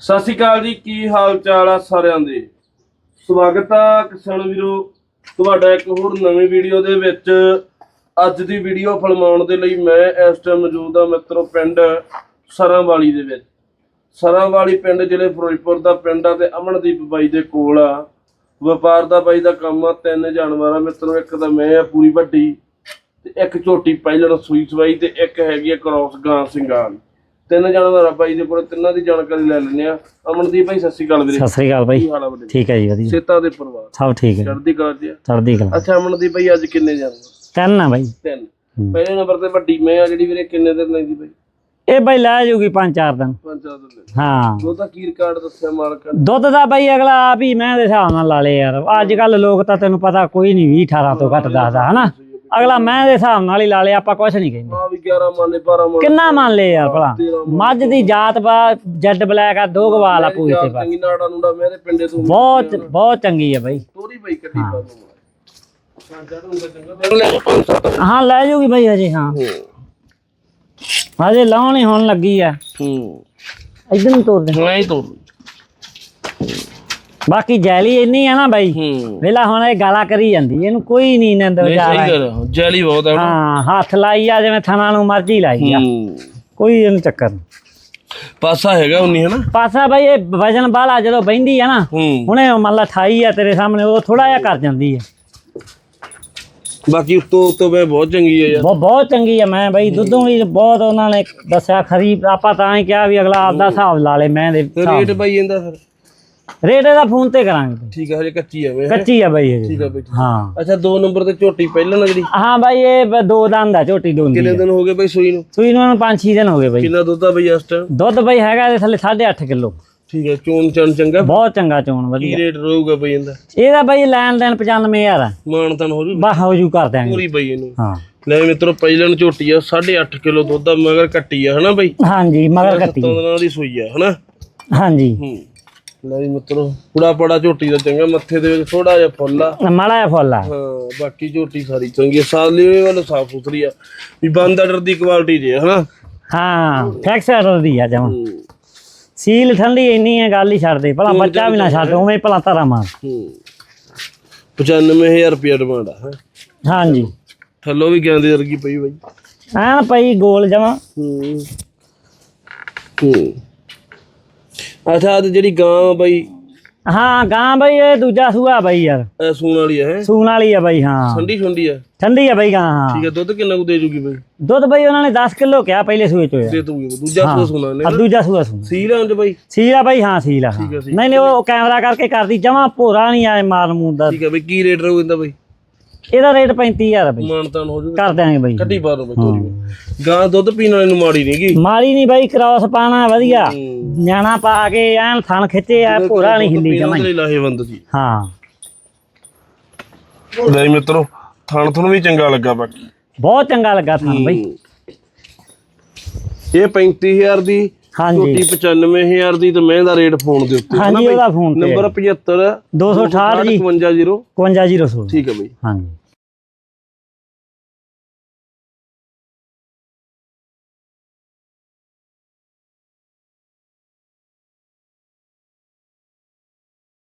ਸਤਿ ਸ਼੍ਰੀ ਅਕਾਲ ਜੀ, ਕੀ ਹਾਲ ਚਾਲ ਆ ਸਾਰਿਆਂ ਦੇ? ਸਵਾਗਤ ਆ ਕਿਸਾਨ ਵੀਰੋ, ਤੁਹਾਡਾ ਇੱਕ ਹੋਰ ਨਵੀਂ ਵੀਡੀਓ ਦੇ ਵਿੱਚ। ਅੱਜ ਦੀ ਵੀਡੀਓ ਫਿਲਮਾਉਣ ਦੇ ਲਈ ਮੈਂ ਇਸ ਟਾਈਮ ਮੌਜੂਦ ਆ ਮਿੱਤਰੋ ਪਿੰਡ ਸਰਾਂਵਾਲੀ ਦੇ ਵਿੱਚ। ਸਰਾਂਵਾਲੀ ਪਿੰਡ ਜ਼ਿਲ੍ਹੇ ਫਿਰੋਜ਼ਪੁਰ ਦਾ ਪਿੰਡ ਆ ਤੇ ਅਮਨਦੀਪ ਬਾਈ ਦੇ ਕੋਲ ਆ। ਵਪਾਰ ਦਾ ਬਾਈ ਦਾ ਕੰਮ ਆ, ਤਿੰਨ ਜਾਨਵਰ ਆ ਮਿੱਤਰੋ, ਇੱਕ ਤਾਂ ਮੈਂ ਆ, ਪੂਰੀ ਵੱਡੀ, ਤੇ ਇੱਕ ਝੋਟੀ ਪਹਿਲਣ ਸੂਈ ਸਵਾਈ ਤੇ ਇੱਕ ਹੈਗੀ ਆ ਕ੍ਰੋਸ ਗਾਂ ਸਿੰਗਾਲ ਤਿੰਨ ਜਾਨਵਰ ਆ ਬਾਈ ਦੇ ਕੋਲ ਤਿੰਨਾਂ ਦੀ ਜਾਣਕਾਰੀ ਲੈ ਲੈਣੇ ਆ ਅਮਨਦੀਪ ਭਾਈ ਸਤਿ ਸ਼੍ਰੀ ਅਕਾਲ ਵੀਰੇ। ਸਤਿ ਸ੍ਰੀ ਅਕਾਲ ਬਾਈ ਕੀ ਹਾਲ ਆ ਵੱਡੇ ਠੀਕ ਹੈ ਜੀ ਵਧੀਆ। ਸੇਤਾ ਦੇ ਪਰਿਵਾਰ। ਸਭ ਠੀਕ ਹੈ। ਚੜ੍ਹਦੀ ਕਲਾ ਜੀ ਚੜ੍ਹਦੀ ਕਲਾ। ਅੱਛਾ ਅਮਨਦੀਪ ਭਾਈ ਅੱਜ ਕਿੰਨੇ ਜਾਨਵਰ? ਤਿੰਨ ਆ ਬਾਈ। ਤਿੰਨ। ਹੂੰ। ਪਹਿਲੇ ਨੰਬਰ ਤੇ ਵੱਡੀ ਮੈਂ ਆ ਜਿਹੜੀ ਵੀਰੇ ਕਿੰਨੇ ਦਿਨ ਲੈਂਦੀ ਭਾਈ ਇਹ ਬਾਈ ਲੈ ਜਾਊਗੀ ਪੰਜ ਚਾਰ ਦਿਨ। ਪੰਜ ਚਾਰ ਦਿਨ ਲੈ ਹਾਂ। ਉਹਦਾ ਕੀ ਰਿਕਾਰਡ ਦੱਸਿਆ ਮਾਲਕਾਂ ਨੇ? ਦੁੱਧ ਦਾ ਬਾਈ ਅਗਲਾ ਆਪ ਹੀ ਮੈਂ ਦੇ ਹਿਸਾਬ ਨਾਲ ਲਾ ਲੇ ਯਾਰ। ਅੱਜ ਕੱਲ ਲੋਕ ਤਾਂ ਤੈਨੂੰ ਪਤਾ ਕੋਈ ਨਹੀਂ 20 18 ਤੋਂ ਘੱਟ ਦੱਸਦਾ ਹਨਾ? ਅਗਲਾ ਮੈਂ ਦੇ ਹਿਸਾਬ ਨਾਲ ਹੀ ਲਾ ਲੇ ਆਪਾਂ ਕੁਝ ਨਹੀਂ ਕਹਿੰਦੇ। ਆ ਵੀ 11 ਮੰਨੇ 12 ਮੰਨ ਕਿੰਨਾ ਮੰਨ ਲੇ ਯਾਰ ਭਲਾ? ਮੱਝ ਦੀ ਜਾਤ ਬਾ ਜੱਡ ਬਲੈਕ ਆ ਦੋ ਗਵਾਲ ਆ ਪੂਰੇ ਤੇ ਬਸ। ਚੰਗੀ ਨਾੜਾ ਨੂੜਾ ਮੇਰੇ ਪਿੰਡੇ ਤੋਂ ਬਹੁਤ ਬਹੁਤ ਚੰਗੀ ਆ ਬਾਈ। ਤੋਰੀ ਭਾਈ ਕੱਢੀ ਪਾ ਦੂੰਗਾ ਹਾਂ ਲੈ ਹਾਂ ਲੈ ਜਾਊਗੀ ਬਾਈ ਹਜੇ ਹਾਂ। ਹਜੇ ਲਾਉਣੀ ਹੋਣ ਲੱਗੀ ਆ। ਹੂੰ। ਨੂੰ ਤੋਰ ਦੇ। ਹੀ ਤੋਰ ਬਾਕੀ ਜੈਲੀ ਇੰਨੀ ਆ ਨਾ ਬਾਈ। ਹੂੰ। ਵੇਲਾ ਹੁਣ ਇਹ ਗਾਲਾਂ ਕਰੀ ਜਾਂਦੀ ਇਹਨੂੰ ਕੋਈ ਨਹੀਂ ਨੰਦ ਨਹੀਂ ਵਿਚਾਰਾ ਜੈਲੀ ਬਹੁਤ ਹੈ ਹਾਂ ਹੱਥ ਲਾਈ ਆ ਜਿਵੇਂ ਥਣਾ ਨੂੰ ਮਰਜ਼ੀ ਲਾਈ ਆ। ਹੂੰ। ਕੋਈ ਇਹਨੂੰ ਚੱਕਰ ਨਹੀਂ। ਪਾਸਾ ਹੈਗਾ ਉਨੀ ਹੈ ਨਾ ਪਾਸਾ ਬਾਈ ਇਹ ਵਜਨ ਬਾਲਾ ਜਦੋਂ ਬਹਿੰਦੀ ਆ ਨਾ ਹੂੰ। ਹੁਣੇ ਮੰਨ ਲਾ 28 ਆ ਤੇਰੇ ਸਾਹਮਣੇ ਉਹ ਥੋੜਾ ਜਿਹਾ ਕਰ ਜਾਂਦੀ ਆ। ਬਾਕੀ ਉਤੋਂ ਉਤੋਂ ਮੈਂ ਬਹੁਤ ਚੰਗੀ ਹੈ ਯਾਰ। ਬਹੁਤ ਬਹੁਤ ਚੰਗੀ ਆ ਮੈਂ ਬਾਈ ਦੁੱਧੋਂ ਵੀ ਬਹੁਤ ਉਹਨਾਂ ਨੇ ਦੱਸਿਆ ਖਰੀ ਆਪਾਂ ਤਾਂ ਹੀ ਕਿਹਾ ਵੀ ਅਗਲਾ ਆਪਦਾ ਹਿਸਾਬ ਲਾ ਲੇ ਮੈਂ ਦੇ ਤੇ ਰੇਟ ਬਾਈ ਇਹਦਾ ਫਿਰ? ਰੇਟ ਇਹਦਾ ਫੋਨ ਤੇ ਕਰਾਂਗੇ। ਠੀਕ ਹੈ ਹਜੇ ਕੱਚੀ ਹੈ ਵੇ ਕੱਚੀ ਆ ਬਾਈ ਇਹ। ਠੀਕ ਹੈ ਬਈ ਹਾਂ। ਅੱਛਾ ਦੋ ਨੰਬਰ ਤੇ ਝੋਟੀ ਪਹਿਲਾਂ ਨਾ ਜਿਹੜੀ? ਹਾਂ ਬਾਈ ਇਹ ਬ- ਦੋ ਦੰਦ ਆ ਝੋਟੀ ਦੋਂਦੀ ਕਿੰਨੇ ਦਿਨ ਹੋ ਗਏ ਬਈ ਸੂਈ ਨੂੰ? ਸੂਈ ਨੂੰ ਇਹਨੂੰ 5-6 ਦਿਨ ਹੋ ਗਏ ਬਾਈ। ਕਿੰਨਾ ਦੁੱਧ ਆ ਬਈ ਇਸ ਟਾਈਮ ਦੁੱਧ ਬਾਈ ਹੈਗਾ ਇਹਦੇ ਥੱਲੇ 8.5 ਕਿਲੋ। ਠੀਕ ਹੈ ਚੋਣ ਚਣ ਚੰਗਾ? ਬਹੁਤ ਚੰਗਾ ਚੋਣ ਕੀ ਵਧੀਆ ਰੇਟ ਰਹੂਗਾ ਬਈ ਇਹਦਾ? ਇਹਦਾ ਬਾਈ ਲੈਣ ਦੇਣ 95000 ਆ। ਮਾਨਤਨ ਹੋ ਜੂ ਬਾ ਹੋ ਜੂ ਕਰ ਦਿਆਂਗੇ। ਪੂਰੀ ਬਈ ਇਹਨੂੰ। ਹਾਂ। ਲੈ ਮਿੱਤਰੋ ਪਹਿਲਾਂ ਝੋਟੀ ਆ 8.5 ਕਿਲੋ ਦੁੱਧ ਆ ਮਗਰ ਕੱਟੀ ਆ ਹਨਾ ਬਈ? ਹਾਂਜੀ ਮਗਰ ਕੱਟੀ ਸੱਤਾਂ ਦਿਨਾਂ ਦੀ ਸੂਈ ਆ ਹਨਾ? ਹਾਂਜੀ। ਹੂੰ। ਲੈ ਜੀ ਮਿੱਤਰੋ ਪੂੜਾ ਪੜਾ ਝੋਟੀ ਦਾ ਚੰਗਾ ਮੱਥੇ ਦੇ ਵਿੱਚ ਥੋੜਾ ਜਿਹਾ ਫੁੱਲ ਆ। ਮਾੜਾ ਜਿਹਾ ਫੁੱਲ ਆ। ਹਾਂ ਬਾਕੀ ਝੋਟੀ ਸਾਰੀ ਚੰਗੀ ਆ। ਸਾਲੀ ਵੱਲੋਂ ਸਾਫ਼ ਸੁਥਰੀ ਆ। ਵੀ ਬੰਦ ਆਰਡਰ ਦੀ ਕੁਆਲਿਟੀ ਜੇ ਹਨਾ? ਹਾਂ ਫੈਕਸਰ ਦੀ ਆ ਜਮਾ। ਹੂੰ। ਸੀਲ ਠੰਡੀ ਇੰਨੀ ਹੈ ਗੱਲ ਹੀ ਛੱਡ ਦੇ। ਭਲਾ ਬੱਚਾ ਵੀ ਨਾ ਛੱਡ ਉਵੇਂ ਹੀ ਭਲਾ ਧਰਾ ਮਾਰ। ਹੂੰ। 95000 ਰੁਪਏ ਡਿਮਾਂਡ ਆ ਹੈਂ। ਹਾਂਜੀ। ਥੱਲੋਂ ਵੀ ਗਾਂਦੇ ਵਰਗੀ ਪਈ ਬਈ। ਐਨ ਪਈ ਗੋਲ ਜਮਾ। ਹੂੰ। ਹੂੰ। ਅੱਛਾ ਤੇ ਜਿਹੜੀ ਗਾਂ ਬਈ। ਹਾਂ ਗਾਂ ਬਈ ਇਹ ਦੂਜਾ ਸੂਆ ਬਈ ਯਾਰ। ਇਹ ਸੂਣ ਵਾਲੀ ਹੈ? ਸੂਣ ਵਾਲੀ ਆ ਬਈ ਹਾਂ। ਠੰਡੀ ਠੰਡੀ ਆ? ਠੰਡੀ ਆ ਬਈ ਗਾਂ ਹਾਂ। ਠੀਕ ਹੈ ਦੁੱਧ ਕਿੰਨਾ ਕੁ ਦੇ ਜੂਗੀ ਬਈ? ਦੁੱਧ ਬਈ ਉਹਨਾਂ ਨੇ 10 ਕਿਲੋ ਕਿਹਾ ਪਹਿਲੇ ਸੂਏ ਚ ਹੋਇਆ ਦੇ ਦੂਗੀ ਦੂਜਾ ਸੂਆ ਸੁਣਾ ਨੇ। ਆ ਦੂਜਾ ਸੂਆ ਸੂਣ। ਸੀਲ ਆਂ ਬਈ? ਸੀਲ ਆ ਬਈ ਹਾਂ ਸੀਲ ਆ ਹਾਂ। ਠੀਕ ਆ, ਠੀਕ ਨਹੀਂ ਨਹੀਂ ਉਹ ਕੈਮਰਾ ਕਰਕੇ ਕਰਦੀ ਜਮਾ ਭੋਰਾ ਨਹੀਂ ਆਏ ਮਾਰ ਮੂਰ ਦਾ। ਠੀਕ ਹੈ ਬਈ ਕੀ ਰੇਟ ਰਹੂ ਇਹਦਾ ਬਈ? ਇਹਦਾ ਰੇਟ 35000 ਆ ਬਈ। ਮਾਨਤਾਨ ਹੋ ਜੂਗਾ। ਕਰ ਦਿਆਂਗੇ ਬਈ। ਕੱਢੀ ਦੋ ਬਈ ਤੋਰੀ ਗਾਂ ਦੁੱਧ ਪੀਣ ਵਾਲੇ ਨੂੰ ਮਾੜੀ ਨਹੀਂਗੀ ਮਾਰੀ ਨਹੀਂ ਬਾਈ ਕ੍ਰਾਸ ਪਾਣਾ ਵਧੀਆ। ਨਿਆਣਾ ਪਾ ਕੇ ਐਨ ਥਣ ਖਿੱਚੇ ਆ ਭੋਰਾ ਨਹੀਂ ਹਿੱਲੀ ਪੀਣ ਜਮਾ ਵਾਲੇ ਲਾਹੇਵੰਦ ਸੀ। ਹਾਂ। ਲੈ ਮਿੱਤਰੋ ਥਣ ਤੁਹਾਨੂੰ ਵੀ ਚੰਗਾ ਲੱਗਾ ਬਾਕੀ। ਬਹੁਤ ਚੰਗਾ ਲੱਗਾ ਥਣ ਬਈ। ਇਹ 35000 ਦੀ ਹਾਂਜੀ। ਝੋਟੀ 95000 ਦੀ ਤੇ ਮੈਂ ਦਾ ਰੇਟ ਫੋਨ ਦੇ ਉੱਤੇ। ਹਾਂਜੀ ਉਹਦਾ ਫੋਨ ਤੇ ਨੰਬਰ 75 268 ਜੀ 52 5106 ਠੀਕ ਹੈ ਬਈ। ਹਾਂਜੀ।